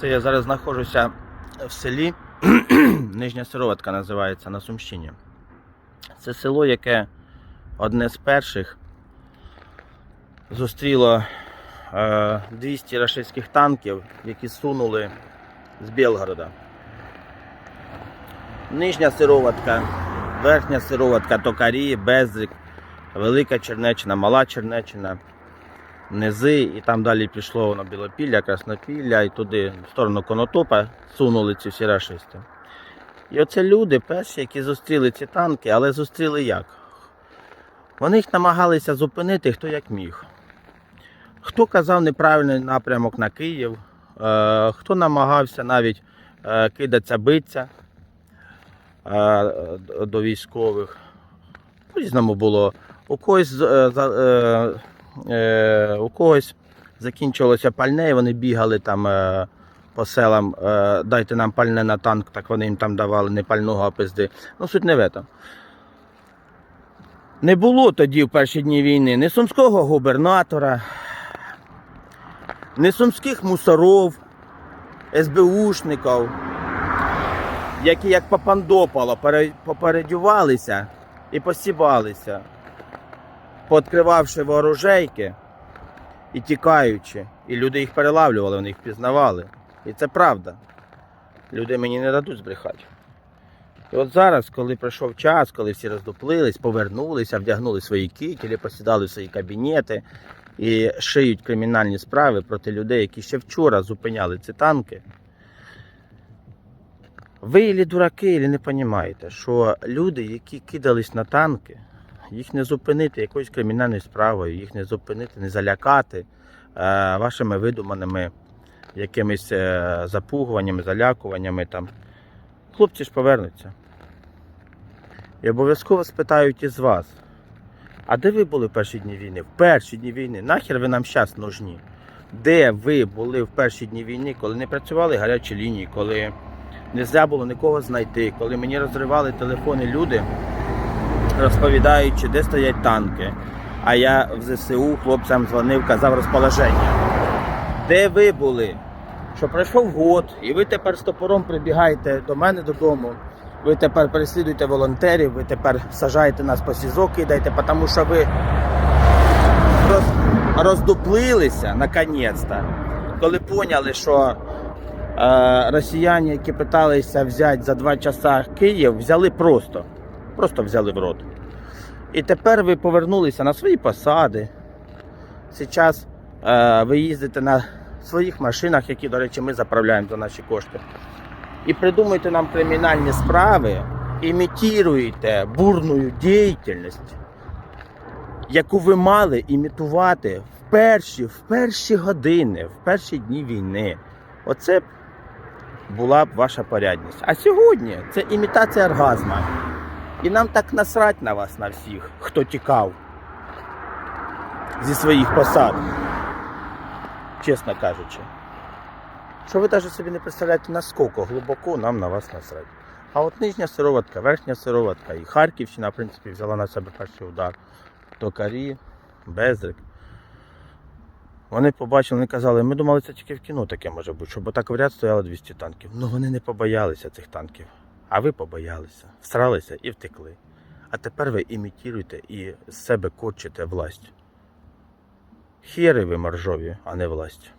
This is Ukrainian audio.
Це я зараз знаходжуся в селі. Нижня Сироватка називається на Сумщині. Це село, яке одне з перших зустріло е, 200 рашистських танків, які сунули з Білгорода. Нижня Сироватка, верхня Сироватка, Токарі, Безрик, Велика Чернеччина, Мала Чернеччина, Низи, і там далі пішло воно Білопілля, Краснопілля, і туди, в сторону Конотопа, сунули ці всі рашисти. І оце люди перші, які зустріли ці танки, але зустріли як? Вони їх намагалися зупинити хто як міг. Хто казав неправильний напрямок на Київ, е, хто намагався навіть е, кидатися, битися е, до військових. По-різному було. У когось, е, у когось закінчилося пальне, і вони бігали там е, по селам, е, дайте нам пальне на танк, так вони їм там давали не пального, а пизди. Ну, суть не в этом. Не було тоді в перші дні війни ні сумського губернатора, ні сумських мусоров, СБУшників, які як попандопало попередювалися і посібалися, пооткривавши ворожейки і тікаючи. І люди їх перелавлювали, вони їх пізнавали. І це правда. Люди мені не дадуть збрехати. І от зараз, коли прийшов час, коли всі роздуплились, повернулися, вдягнули свої кітелі, посідали в свої кабінети і шиють кримінальні справи проти людей, які ще вчора зупиняли ці танки. Ви ілі дураки, ілі не розумієте, що люди, які кидались на танки, їх не зупинити якоюсь кримінальною справою, їх не зупинити, не залякати е, вашими видуманими якимись е, запугуваннями, залякуваннями там. Хлопці ж повернуться. І обов'язково спитають із вас. А де ви були в перші дні війни? В перші дні війни. Нахер ви нам зараз нужні? Де ви були в перші дні війни, коли не працювали гарячі лінії, коли не можна було нікого знайти, коли мені розривали телефони люди, розповідаючи, де стоять танки. А я в ЗСУ хлопцям дзвонив, казав розположення. Де ви були? Що пройшов год, і ви тепер з топором прибігаєте до мене додому. Ви тепер переслідуєте волонтерів, ви тепер сажаєте нас по СІЗО, кидаєте, тому що ви роз, роздуплилися наконець-то, коли поняли, що е, росіяни, які питалися взяти за два часа Київ, взяли просто. Просто взяли в рот. І тепер ви повернулися на свої посади. Зараз е, ви їздите на своїх машинах, які, до речі, ми заправляємо за наші кошти. І придумуєте нам кримінальні справи, імітуєте бурну діяльність, яку ви мали імітувати в перші, в перші години, в перші дні війни. Оце була б ваша порядність. А сьогодні це імітація оргазма. І нам так насрать на вас, на всіх, хто тікав зі своїх посад, чесно кажучи. Що ви навіть собі не представляєте, наскільки глибоко нам на вас насрать. А от нижня сироватка, верхня сироватка і Харківщина, в принципі, взяла на себе перший удар. Токарі, Безрик. Вони побачили, вони казали, ми думали, це тільки в кіно таке може бути, щоб отак в ряд стояло 200 танків. Ну вони не побоялися цих танків. А ви побоялися, всралися і втекли. А тепер ви імітуєте і з себе корчите власть. Хіри ви моржові, а не власть.